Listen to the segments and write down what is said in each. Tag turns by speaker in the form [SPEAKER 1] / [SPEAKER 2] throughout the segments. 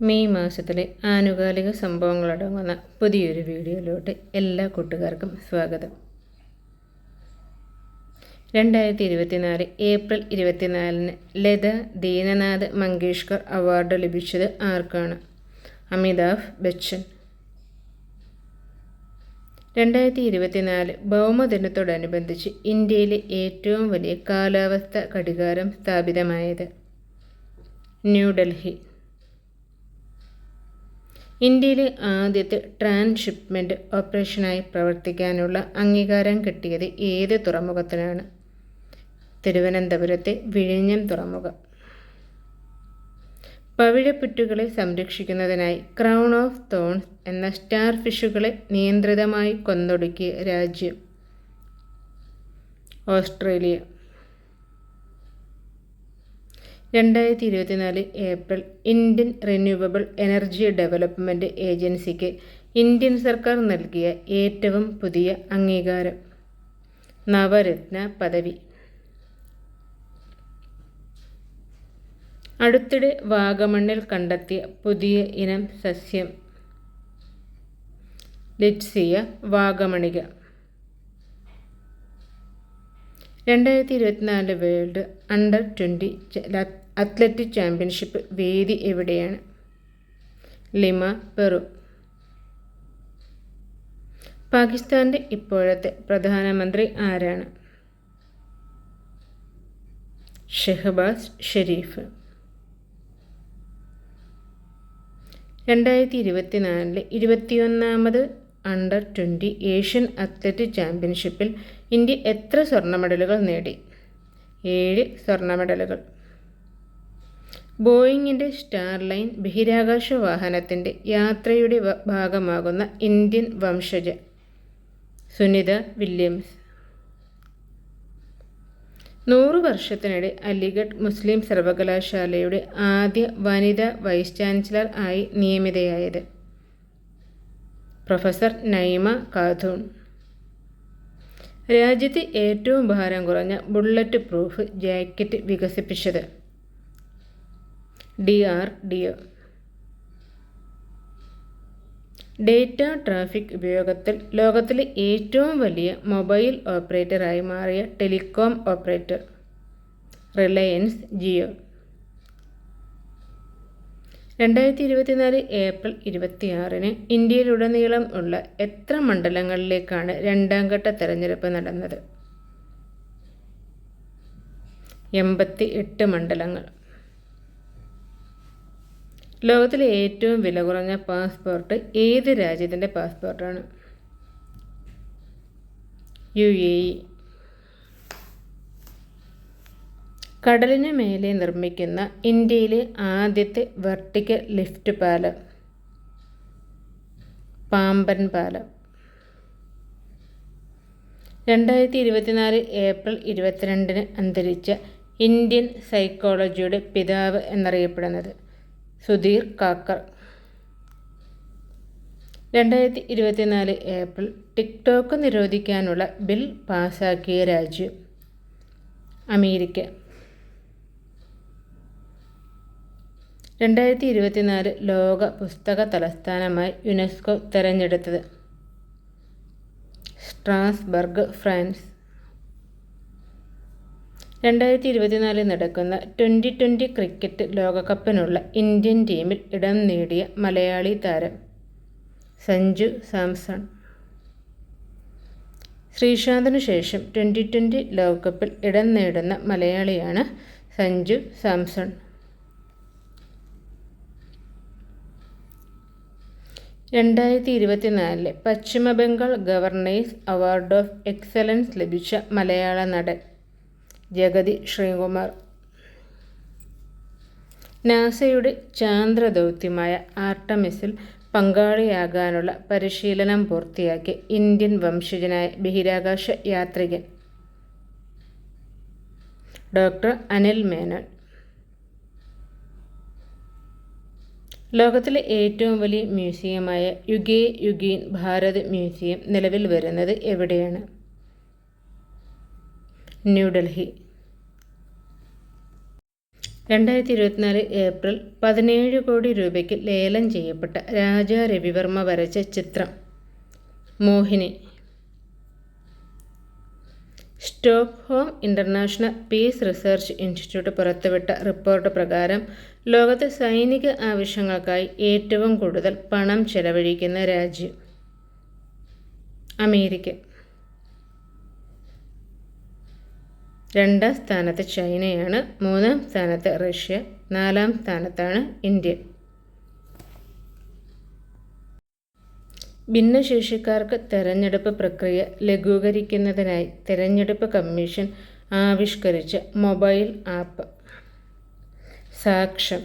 [SPEAKER 1] May മാസത്തിലെ ആനുകാലിക സംഭവങ്ങളടങ്ങുന്ന പുതിയൊരു വീഡിയോയിലോട്ട് എല്ലാ കൂട്ടുകാർക്കും സ്വാഗതം. രണ്ടായിരത്തി ഇരുപത്തിനാല് ഏപ്രിൽ ഇരുപത്തിനാലിന് ലത ദീനനാഥ് മങ്കേഷ്കർ അവാർഡ് ലഭിച്ചത് ആർക്കാണ്? അമിതാഭ് ബച്ചൻ. രണ്ടായിരത്തി ഇരുപത്തിനാല് ഭൗമദിനത്തോടനുബന്ധിച്ച് ഇന്ത്യയിലെ ഏറ്റവും വലിയ കാലാവസ്ഥ ഘടികാരം സ്ഥാപിതമായത് ന്യൂഡൽഹി. ഇന്ത്യയിലെ ആദ്യത്തെ ട്രാൻസ്ഷിപ്മെന്റ് ഓപ്പറേഷനായി പ്രവർത്തിക്കാനുള്ള അംഗീകാരം കിട്ടിയത് ഏത് തുറമുഖത്തിനാണ്? തിരുവനന്തപുരത്തെ വിഴിഞ്ഞം തുറമുഖം. പവിഴപ്പുറ്റുകളെ സംരക്ഷിക്കുന്നതിനായി ക്രൗൺ ഓഫ് തോൺസ് എന്ന സ്റ്റാർ ഫിഷുകളെ നിയന്ത്രിതമായി കൊന്നൊടുക്കിയ രാജ്യം ഓസ്ട്രേലിയ. രണ്ടായിരത്തി ഇരുപത്തിനാല് April Indian renewable energy development ഏജൻസിക്ക് ഇന്ത്യൻ സർക്കാർ നൽകിയ ഏറ്റവും പുതിയ അംഗീകാരം. നവരത്ന പദവി. അടുത്തിടെ വാഗമണ്ണിൽ കണ്ടെത്തിയ പുതിയ ഇനം സസ്യം. ലിറ്റ്സിയ വാഗമണിക. രണ്ടായിരത്തി ഇരുപത്തിനാല് world under twenty athletic championship വേദി എവിടെയാണ്? ലിമ പെറു. പാകിസ്ഥാന്റെ ഇപ്പോഴത്തെ പ്രധാനമന്ത്രി ആരാണ്? ഷെഹബാസ് ഷെരീഫ്. രണ്ടായിരത്തി ഇരുപത്തിനാലിലെ ഇരുപത്തിയൊന്നാമത് അണ്ടർ ട്വന്റി ഏഷ്യൻ അത്ലറ്റിക് ചാമ്പ്യൻഷിപ്പിൽ ഇന്ത്യ എത്ര സ്വർണ മെഡലുകൾ നേടി? ഏഴ് സ്വർണ മെഡലുകൾ. ബോയിങ്ങിന്റെ സ്റ്റാർലൈൻ ബഹിരാകാശ വാഹനത്തിന്റെ യാത്രയുടെ ഭാഗമാകുന്ന ഇന്ത്യൻ വംശജ സുനിത വില്യംസ്. നൂറു വർഷത്തിനിടെ അലിഗഡ് മുസ്ലിം സർവകലാശാലയുടെ ആദ്യ വനിതാ വൈസ് ചാൻസലർ ആയി നിയമിതയായത് പ്രൊഫസർ നൈമ കാഥൂൺ. രാജ്യത്തെ ഏറ്റവും ഭാരം കുറഞ്ഞ ബുള്ളറ്റ് പ്രൂഫ് ജാക്കറ്റ് വികസിപ്പിച്ചത് D R D data traffic ഉപയോഗത്തിൽ ലോകത്തിലെ ഏറ്റവും വലിയ മൊബൈൽ ഓപ്പറേറ്ററായി മാറിയ ടെലികോം ഓപ്പറേറ്റർ റിലയൻസ് ജിയോ രണ്ടായിരത്തി ഇരുപത്തിനാല് ഏപ്രിൽ ഇരുപത്തിയാറിന് ഇന്ത്യയിലുടനീളം ഉള്ള എത്ര മണ്ഡലങ്ങളിലേക്കാണ് രണ്ടാം ഘട്ട തെരഞ്ഞെടുപ്പ് നടന്നത്? എൺപത്തി എട്ട് മണ്ഡലങ്ങൾ. ലോകത്തിലെ ഏറ്റവും വില കുറഞ്ഞ പാസ്പോർട്ട് ഏത് രാജ്യത്തിന്റെ പാസ്പോർട്ടാണ് യു എ ഇ. കടലിന് മേലെ നിർമ്മിക്കുന്ന ഇന്ത്യയിലെ ആദ്യത്തെ വെർട്ടിക്കൽ ലിഫ്റ്റ് പാലം. പാമ്പൻ പാലം. രണ്ടായിരത്തി ഇരുപത്തിനാല് ഏപ്രിൽ ഇരുപത്തിരണ്ടിന് അന്തരിച്ച ഇന്ത്യൻ സൈക്കോളജിയുടെ പിതാവ് എന്നറിയപ്പെടുന്നത്. സുധീർ കാക്കർ. രണ്ടായിരത്തി ഇരുപത്തിനാല് ഏപ്രിൽ ടിക്ടോക്ക് നിരോധിക്കാനുള്ള ബിൽ പാസാക്കിയ രാജ്യം അമേരിക്ക. രണ്ടായിരത്തി ഇരുപത്തിനാല് ലോക പുസ്തക തലസ്ഥാനമായി യുനെസ്കോ തിരഞ്ഞെടുത്തത് സ്ട്രാസ്ബർഗ് ഫ്രാൻസ്. രണ്ടായിരത്തി ഇരുപത്തിനാലിൽ നടക്കുന്ന ട്വന്റി ട്വന്റി ക്രിക്കറ്റ് ലോകകപ്പിനുള്ള ഇന്ത്യൻ ടീമിൽ ഇടം നേടിയ മലയാളി താരം സഞ്ജു സാംസൺ. ശ്രീശാന്തിനു ശേഷം ട്വന്റി ട്വന്റി ലോകകപ്പിൽ ഇടം നേടുന്ന മലയാളിയാണ് സഞ്ജു സാംസൺ. രണ്ടായിരത്തി ഇരുപത്തിനാലിലെ പശ്ചിമ Bengal governor's award of excellence ലഭിച്ച മലയാള നടൻ ജഗതി ശ്രീകുമാർ. നാസയുടെ ചാന്ദ്രദൗത്യമായ ആർട്ടമിസിൽ പങ്കാളിയാകാനുള്ള പരിശീലനം പൂർത്തിയാക്കി ഇന്ത്യൻ വംശജനായ ബഹിരാകാശ യാത്രികൻ. ഡോക്ടർ അനിൽ മേനോൻ. ലോകത്തിലെ ഏറ്റവും വലിയ മ്യൂസിയമായ യുഗേ യുഗീൻ ഭാരത് മ്യൂസിയം നിലവിൽ വരുന്നത് എവിടെയാണ്? ന്യൂഡൽഹി. രണ്ടായിരത്തി ഇരുപത്തിനാല് ഏപ്രിൽ പതിനേഴ് കോടി രൂപയ്ക്ക് ലേലം ചെയ്യപ്പെട്ട രാജ രവിവർമ്മ വരച്ച ചിത്രം. Mohini. Stockholm international peace research institute പുറത്തുവിട്ട റിപ്പോർട്ട് പ്രകാരം ലോകത്തെ സൈനിക ആവശ്യങ്ങൾക്കായി ഏറ്റവും കൂടുതൽ പണം ചെലവഴിക്കുന്ന രാജ്യം അമേരിക്ക. രണ്ടാം സ്ഥാനത്ത് ചൈനയാണ് മൂന്നാം സ്ഥാനത്ത് റഷ്യ നാലാം സ്ഥാനത്താണ് ഇന്ത്യ. ഭിന്നശേഷിക്കാർക്ക് തെരഞ്ഞെടുപ്പ് പ്രക്രിയ ലഘൂകരിക്കുന്നതിനായി തെരഞ്ഞെടുപ്പ് കമ്മീഷൻ ആവിഷ്കരിച്ച മൊബൈൽ ആപ്പ്. സാക്ഷം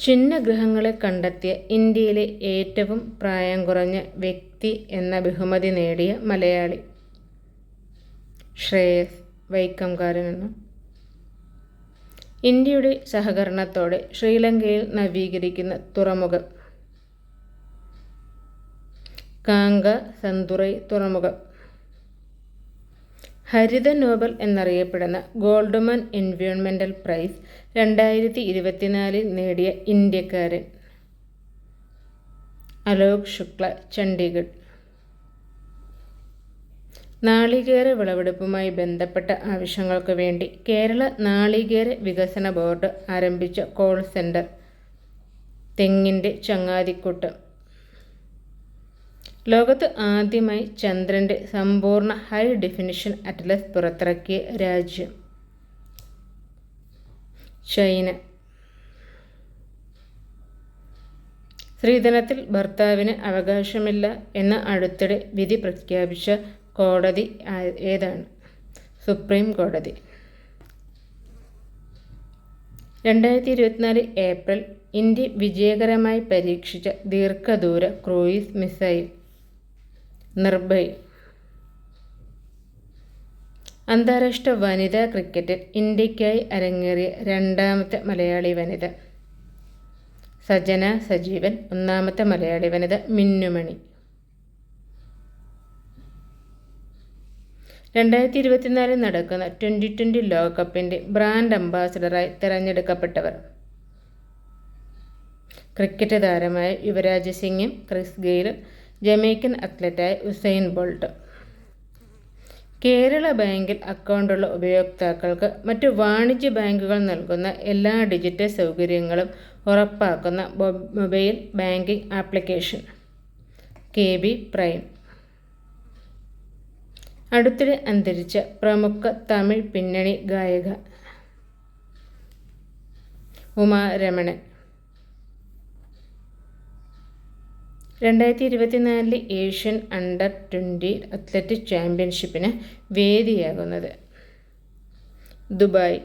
[SPEAKER 1] ചിഹ്നഗ്രഹങ്ങളെ കണ്ടെത്തിയ ഇന്ത്യയിലെ ഏറ്റവും പ്രായം കുറഞ്ഞ വ്യക്തി എന്ന ബഹുമതി നേടിയ മലയാളി. ശ്രേയസ് വൈക്കംകാരനെന്ന് ഇന്ത്യയുടെ സഹകരണത്തോടെ ശ്രീലങ്കയിൽ നവീകരിക്കുന്ന തുറമുഖം. കാങ്ക സന്തുറൈ തുറമുഖം. ഹരിത നോബൽ എന്നറിയപ്പെടുന്ന ഗോൾഡ്മൻ എൻവയോൺമെന്റൽ പ്രൈസ് രണ്ടായിരത്തി ഇരുപത്തിനാലിൽ നേടിയ ഇന്ത്യക്കാരൻ. അലോക് ശുക്ല ചണ്ഡീഗഡ്. നാളികേര വിളവെടുപ്പുമായി ബന്ധപ്പെട്ട ആവശ്യങ്ങൾക്ക് വേണ്ടി കേരള നാളികേര വികസന ബോർഡ് ആരംഭിച്ച കോൾ സെന്റർ തെങ്ങിന്റെ ചങ്ങാതിക്കൂട്ട്. ലോകത്ത് ആദ്യമായി ചന്ദ്രന്റെ സമ്പൂർണ ഹൈ ഡെഫിനിഷൻ അറ്റ്ലസ് പുറത്തിറക്കിയ രാജ്യം ചൈന. സ്ത്രീധനത്തിൽ ഭർത്താവിന് അവകാശമില്ല എന്ന അടുത്തിടെ വിധി പ്രഖ്യാപിച്ച കോടതി ഏതാണ്? സുപ്രീം കോടതി. രണ്ടായിരത്തി ഇരുപത്തിനാല് ഏപ്രിൽ ഇന്ത്യ വിജയകരമായി പരീക്ഷിച്ച ദീർഘദൂര ക്രൂയിസ് മിസൈൽ നിർഭയ്. അന്താരാഷ്ട്ര വനിതാ ക്രിക്കറ്റിൽ ഇന്ത്യയ്ക്കായി അരങ്ങേറിയ രണ്ടാമത്തെ മലയാളി വനിത സജന സജീവൻ ഒന്നാമത്തെ മലയാളി വനിത മിന്നുമണി. രണ്ടായിരത്തി ഇരുപത്തിനാലിൽ നടക്കുന്ന ട്വന്റി ട്വന്റി ലോകകപ്പിന്റെ ബ്രാൻഡ് അംബാസിഡറായി തിരഞ്ഞെടുക്കപ്പെട്ടവർ. ക്രിക്കറ്റ് താരമായ യുവരാജ് സിംഗും ക്രിസ് ഗെയിലും ജമൈക്കൻ അത്ലറ്റായ ഉസൈൻ ബോൾട്ട്. കേരള ബാങ്കിൽ അക്കൗണ്ടുള്ള ഉപയോക്താക്കൾക്ക് മറ്റ് വാണിജ്യ ബാങ്കുകൾ നൽകുന്ന എല്ലാ ഡിജിറ്റൽ സൗകര്യങ്ങളും ഉറപ്പാക്കുന്ന mobile banking application. K B prime. അടുത്തിടെ അന്തരിച്ച പ്രമുഖ തമിഴ് പിന്നണി ഗായക ഉമാരമണൻ. രണ്ടായിരത്തി ഇരുപത്തിനാലിലെ ഏഷ്യൻ അണ്ടർ ട്വന്റി അത്ലറ്റിക് ചാമ്പ്യൻഷിപ്പിന് വേദിയാകുന്നത് ദുബായ്.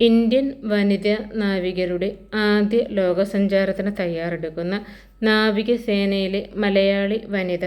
[SPEAKER 1] ഇന്ത്യൻ വനിതാ നാവികരുടെ ആദ്യ ലോകസഞ്ചാരത്തിന് തയ്യാറെടുക്കുന്ന നാവികസേനയിലെ മലയാളി വനിത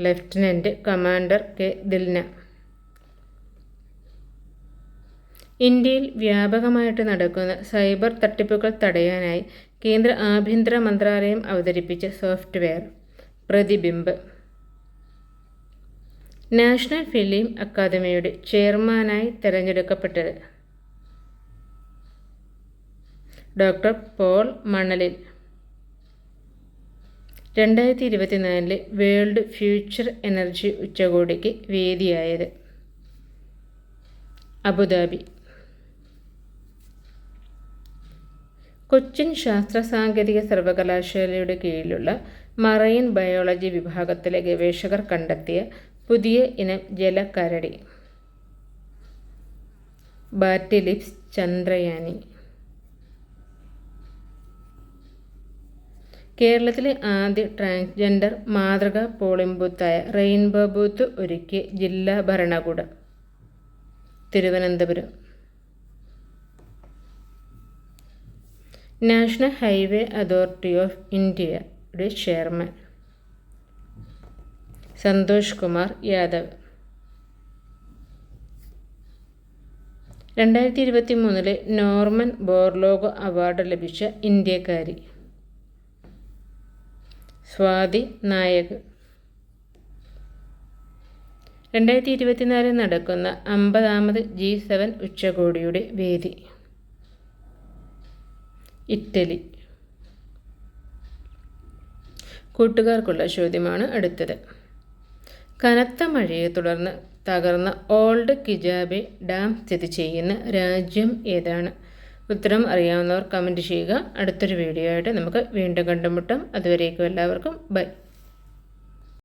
[SPEAKER 1] ലഫ്റ്റനന്റ് കമാൻഡർ കെ. ദിൽന. ഇന്ത്യയിൽ വ്യാപകമായിട്ട് നടക്കുന്ന സൈബർ തട്ടിപ്പുകൾ തടയാനായി കേന്ദ്ര ആഭ്യന്തര മന്ത്രാലയം അവതരിപ്പിച്ച സോഫ്റ്റ്വെയർ പ്രതിബിംബ്. നാഷണൽ ഫിലിം അക്കാദമിയുടെ ചെയർമാനായി തിരഞ്ഞെടുക്കപ്പെട്ടത് ഡോക്ടർ പോൾ മണലിൽ. രണ്ടായിരത്തി ഇരുപത്തിനാലിലെ വേൾഡ് ഫ്യൂച്ചർ എനർജി ഉച്ചകോടിക്ക് വേദിയായത് അബുദാബി. കൊച്ചിൻ ശാസ്ത്ര സാങ്കേതിക സർവകലാശാലയുടെ കീഴിലുള്ള മറൈൻ ബയോളജി വിഭാഗത്തിലെ ഗവേഷകർ കണ്ടെത്തിയ പുതിയ ഇനം ജലക്കരടി. ബാറ്റിലിപ്സ് ചന്ദ്രയാനി. കേരളത്തിലെ ആദ്യ ട്രാൻസ്ജെൻഡർ മാതൃകാ പോളിംഗ് ബൂത്തായ റെയിൻബോ ബൂത്ത് ഒരുക്കിയ ജില്ലാ ഭരണകൂടം. Thiruvananthapuram. National highway authority of ഇന്ത്യയുടെ ചെയർമാൻ. സന്തോഷ് കുമാർ യാദവ്. രണ്ടായിരത്തി ഇരുപത്തി മൂന്നിലെ നോർമൻ ബോർലോഗോ അവാർഡ് ലഭിച്ച ഇന്ത്യക്കാരി. സ്വാതി നായക് രണ്ടായിരത്തി ഇരുപത്തിനാലിൽ നടക്കുന്ന അമ്പതാമത് ജി സെവൻ ഉച്ചകോടിയുടെ വേദി. ഇറ്റലി. കൂട്ടുകാർക്കുള്ള ചോദ്യമാണ് അടുത്തത്. കനത്ത മഴയെ തുടർന്ന് തകർന്ന ഓൾഡ് കിജാബെ ഡാം സ്ഥിതി ചെയ്യുന്ന രാജ്യം ഏതാണ്? ഉത്തരം അറിയാവുന്നവർ കമന്റ് ചെയ്യുക. അടുത്തൊരു വീഡിയോ ആയിട്ട് നമുക്ക് വീണ്ടും കണ്ടുമുട്ടാം. അതുവരേക്കും എല്ലാവർക്കും ബൈ.